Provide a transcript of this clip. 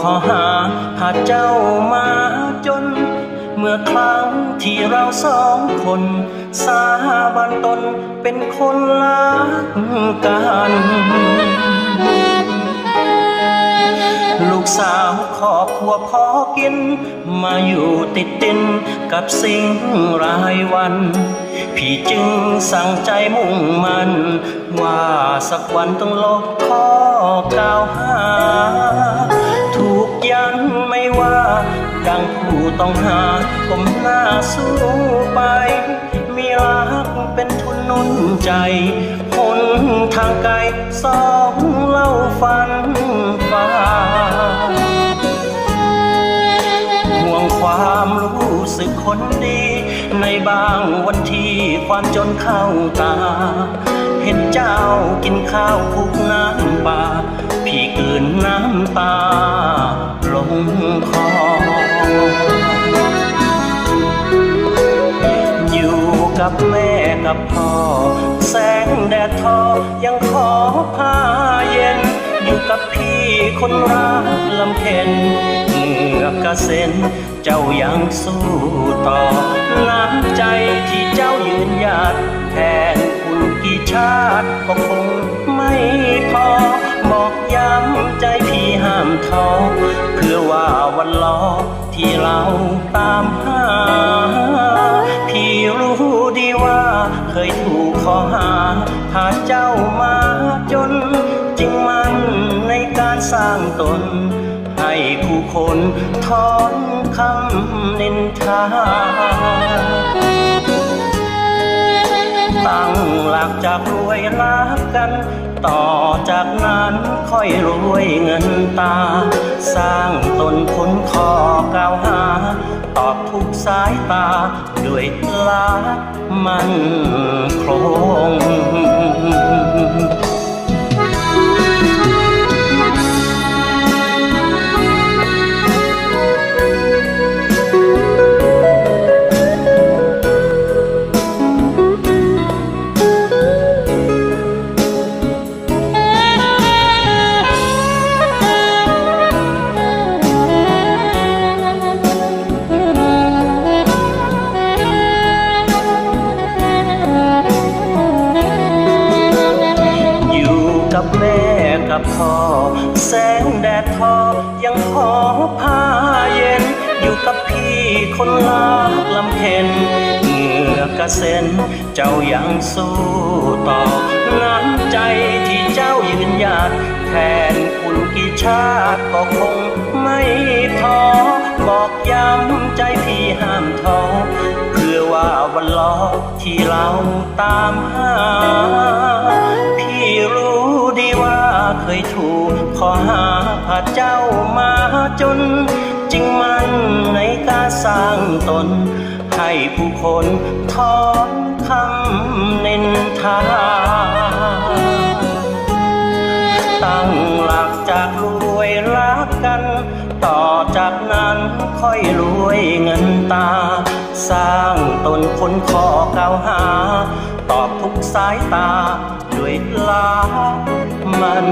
ขอหาหาเจ้ามาจน เมื่อครั้งที่เราสองคน สาบานตนเป็นคนรักกันลูกสาวขอบครัวพอกิน มาอยู่ติดดินกับสิ่งรายวัน พี่จึงสั่งใจมุ่งมัน ว่าสักวันต้องลบข้อกล่าวหา ยันไม่ว่า ดังผู้ต้องหาก้มหน้าสู้ไป มีรักเป็นทุนนุนใจหนทางไกลสองเล่าฝันฟ้าห่วงความรู้สึกคนดี ในบางวันที่ความจนเข้าตา เห็นเจ้ากินข้าวคุกน้ำปลา พี่เกินน้ำตาลงคอ อยู่กับแม่กับพ่อ แสงแดดทอยังขอผ้าเย็น อยู่กับพี่คนรักลำเพ็ญเหงื่อกระเซ็นเจ้ายังสู้ต่อน้ำใจที่เจ้ายืนหยัดแทนคุณกี่ชาติก็คงไม่พอ ย้ำใจพี่ห้ามท้อเพื่อว่าวันล้อที่เราตามหา พี่รู้ดีว่าเคยถูกขอหาพาเจ้ามาจน จึงมันในการสร้างตน ให้ผู้คนถอนคำนินทา ตั้งหลักจากรวยรักกัน ต่อจากนั้นค่อยรวยเงินตา สร้างตนคุ้นคอก้าวหา ตอบทุกสายตา ด้วยลักมันคง กับพ่อ แสงแดดทอ ยังขอผ้าเย็น อยู่กับพี่คนรักลำเพ็ญเหงื่อกระเซ็น เจ้ายังสู้ต่อน้ำใจที่เจ้ายืนหยัดแทนคุณกี่ชาติก็คงไม่ท้อบอกย้ำใจพี่ห้ามท้อเพื่อว่าวันล้อที่เราตามหา ยถูกขอหาพาเจ้ามาจน จึงมันในการสร้างตน ให้ผู้คนถอนคำนินทาตั้งหลักจากรวยรักกัน ต่อจากนั้นค่อยรวยเงินตา สร้างตนพ้นข้อกล่าวหา ตอบทุกสายตาด้วยลามัน